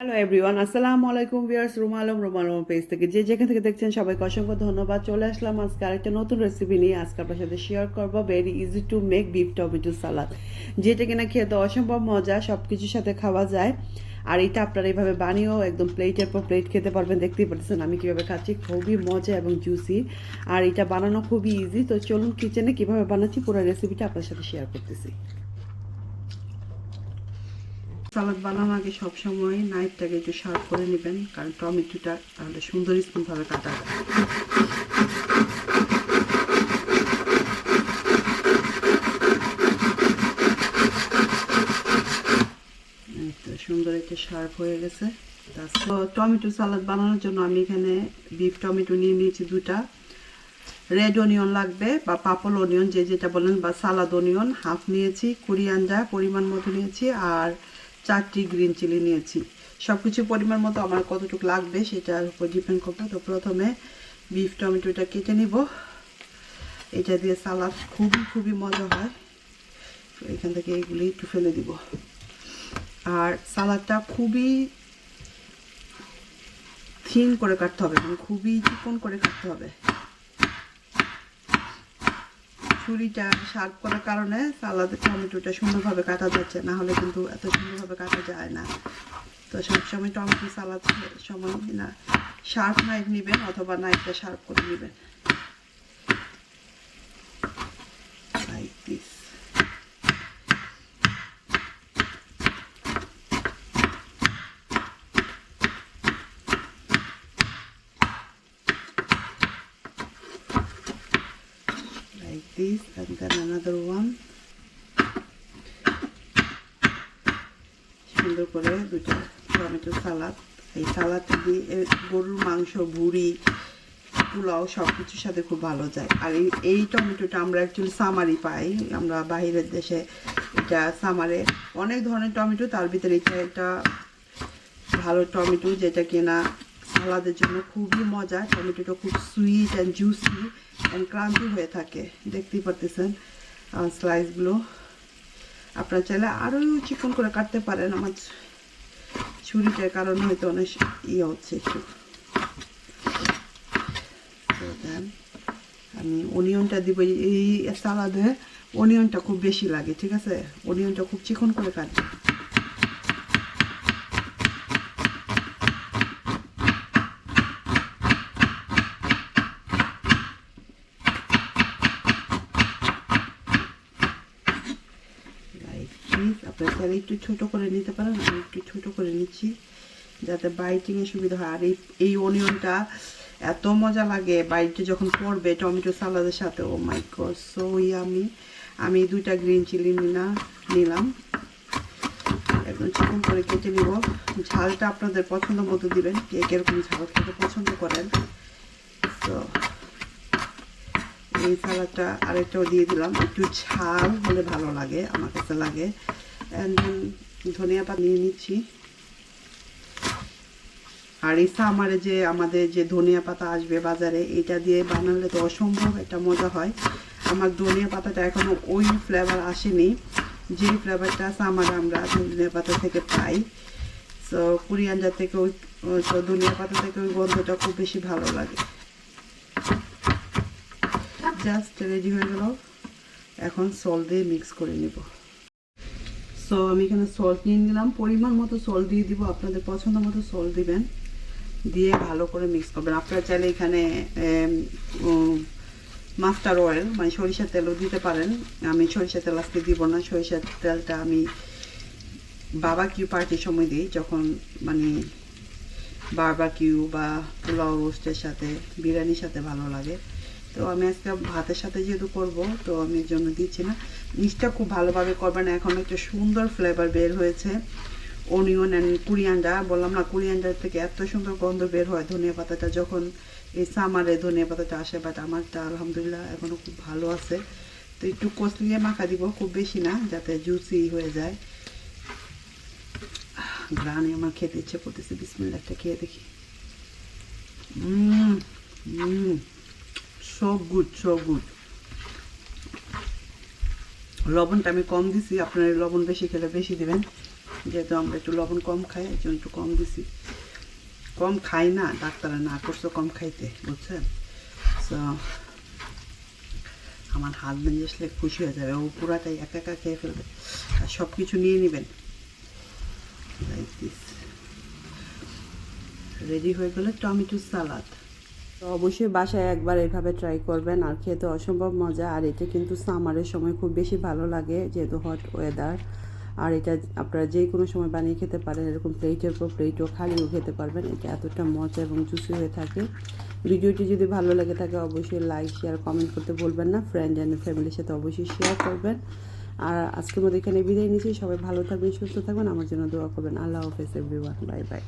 Hello everyone আসসালামু আলাইকুম viewers Ruma Alam Ruma Alam page থেকে যে যেখান থেকে দেখছেন সবাইকে অসংখ্য ধন্যবাদ। চলে আসলাম আজকে আরেকটা নতুন রেসিপি নিয়ে। আজকে আপনার সাথে শেয়ার করব very easy to make beef tomato salad যেটা কিনা খেতে অসম্ভব মজা সব কিছুর সাথে খাওয়া যায়। আর এটা আপনারা এইভাবে বানিয়েও একদম প্লেটের পর প্লেট খেতে পারবেন। দেখতেই পাচ্ছেন আমি কীভাবে খাচ্ছি। খুবই মজা এবং জুসি আর এটা বানানো খুবই ইজি তো চলুন কিচেনে কীভাবে বানাচ্ছি, পুরো রেসিপিটা আপনার সাথে শেয়ার করতেছি। সালাদ বানানোর আগে সবসময় নাইফটাকে একটু শার্প করে নেবেন, কারণ টমেটোটা তাহলে সুন্দর স্পুনভাবে কাটা সুন্দর একটা শার্প হয়ে গেছে। টমেটো সালাদ বানানোর জন্য আমি এখানে বিফ টমেটো নিয়ে নিয়েছি দুটা। রেড অনিয়ন লাগবে বা পাপল অনিয়ন যে যেটা বলেন, বা সালাদ অনিয়ন হাফ নিয়েছি কোরিয়ান্ডা পরিমাণ মতো নিয়েছি, আর চারটি গ্রিন চিলি নিয়েছি। সব কিছু পরিমাণ মতো আমার কতটুকু লাগবে সেটার উপর ডিপেন্ড করবে। তো প্রথমে বিফ টমেটোটা কেটে নিব। এটা দিয়ে সালাদ খুবই খুবই মজা হয়। এখান থেকে এগুলি একটু ফেলে দিব। আর সালাদটা খুবই থিন করে কাটতে হবে মানে খুবই চিকন করে কাটতে হবে। ছুরিটা শার্প করার কারণে সালাদের টমেটোটা সুন্দরভাবে কাটা যাচ্ছে, না হলে কিন্তু এত সুন্দরভাবে কাটা যায় না। তো সবসময় টমেটো সালাদ সময় না শার্প নাইফ নেবেন অথবা নাইফটা শার্প করে নেবেন। This and then another one. সুন্দর করে দুটো, টমেটো সালাদ। এই সালাদটা দিয়ে গরুর মাংস, ভুড়ি, পোলাও সব কিছুর সাথে খুব ভালো যায়। আর এই টমেটোটা আমরা অ্যাকচুয়ালি সামারি পাই। আমরা বাইরের দেশে এটা সামারে অনেক ধরনের টমেটো, তার ভিতরে এটা একটা ভালো টমেটো যেটা কিনা সালাদের জন্য খুবই মজা টমেটোটা খুব সুইট অ্যান্ড জুসি ক্রান্তি হয়ে থাকে, দেখতেই পারতেছেন স্লাইসগুলো আপনারা চাইলে আরও চিকন করে কাটতে পারেন, আমার ছুরিটার কারণে হয়তো অনেক ইয়ে হচ্ছে একটু। আমি অনিয়নটা দিব, এই সালাদে অনিয়নটা খুব বেশি লাগে, ঠিক আছে? অনিয়নটা খুব চিকন করে কাটবে লাইক দিস আপনার চাইলে একটু ছোটো করে নিতে পারেন, আমি একটু ছোটো করে নিচ্ছি, যাতে বাইটিংয়ে সুবিধা হয়। আর এই এই অনিয়নটা এত মজা লাগে, বাইটে যখন পড়বে টমেটো সালাদের সাথে, ও মাই গড, সো আমি আমি দুইটা গ্রিন চিলি নিলাম নিলাম। একদম চিকন করে কেটে নিব। ঝালটা আপনাদের পছন্দ মতো দিবেন, কে কীরকম ঝাল খেতে পছন্দ করেন। তো এই সালাদটা আরেকটাও দিয়ে দিলাম। একটু ঝাল হলে ভালো লাগে, আমার কাছে লাগে। ধনিয়া পাতা নিয়ে নিচ্ছি আর এই সামারে যে আমাদের যে ধনিয়া পাতা আসবে বাজারে, এটা দিয়ে বানালে তো অসম্ভব একটা মজা হয়। আমার ধনিয়া পাতাটা এখনও ওই ফ্লেভার আসেনি। যে ফ্লেভারটা সামারে আমরা ধনিয়া পাতা থেকে পাই। তো কুরিয়ানজার থেকে ওই তো ধনিয়া পাতা থেকে ওই গন্ধটা খুব বেশি ভালো লাগে। জাস্ট রেডি হয়ে গেল। এখন সল্ট দিয়ে মিক্স করে নিব। সো আমি এখানে সল্ট নিয়ে নিলাম। পরিমাণ মতো সল্ট দিয়ে দিব। আপনাদের পছন্দ মতো সল্ট দিবেন। দিয়ে ভালো করে মিক্স করবেন। আপনারা চাইলে এখানে মাস্টার অয়েল মানে সরিষার তেলও দিতে পারেন। আমি সরিষার তেল আজকে দিব না। সরিষার তেলটা আমি বাবা কিউ পার্টির সময় দিই। যখন মানে বারবাকিউ বা পোলাও রোস্টের সাথে, বিরিয়ানির সাথে ভালো লাগে। তো আমি আজকে ভাতের সাথে যেহেতু করব, তো আমি এর জন্য দিচ্ছি না। মিক্সটা খুব ভালোভাবে করবেন এখন একটা সুন্দর ফ্লেভার বের হয়েছে। অনিয়ন অ্যান্ড কুরিয়ান্ডা বললাম না কুরিয়ান্ডার থেকে এত সুন্দর গন্ধ বের হয় ধনিয়া পাতাটা, যখন এই সামারে ধনিয়া পাতাটা আসে বাট আমারটা আলহামদুলিল্লাহ এখনও খুব ভালো আছে। তো একটু কষলিয়ে মাখা দিব, খুব বেশি না, যাতে জুসি হয়ে যায়। গ্রানে আমার খেতে ইচ্ছে করতেছে বিসমিল্লা একটা খেয়ে দেখি। Hmm hmm so good so good লবণটা আমি কম দিছি, আপনার লবণ বেশি খেলে বেশি দিবেন। যেহেতু আমরা একটু লবণ কম খাই, এই জন্য একটু কম দিছি। কম খাই না ডাক্তারে না করছ কম খাইতে, বুঝছেন? সো আমার হাজব্যান্ড আসলে খুশি হয়ে যাবে, ও পুরাটাই একা একা খেয়ে ফেলবে। আর সব কিছু নিয়ে নেবেন। রেডি হয়ে গেলে টমেটো সালাদ। তো অবশ্যই বাসায় একবার এভাবে ট্রাই করবেন। আর খেতে অসম্ভব মজা। আর এটা কিন্তু সামারের সময় খুব বেশি ভালো লাগে, যেহেতু হট ওয়েদার আর এটা আপনারা যে কোনো সময় বানিয়ে খেতে পারেন, এরকম প্লেটের পর প্লেটও খালিও খেতে পারবেন। এটা এতটা মজা এবং জুসি হয়ে থাকে। ভিডিওটি যদি ভালো লেগে থাকে, অবশ্যই লাইক শেয়ার কমেন্ট করতে বলবেন না। ফ্রেন্ড অ্যান্ড ফ্যামিলির সাথে অবশ্যই শেয়ার করবেন। আর আজকের মধ্যে এখানে বিদায় নিচ্ছি। সবাই ভালো থাকবেন, সুস্থ থাকবেন। আমার জন্য দোয়া করবেন। আল্লাহ হাফেজ এভরিওয়ান বাই বাই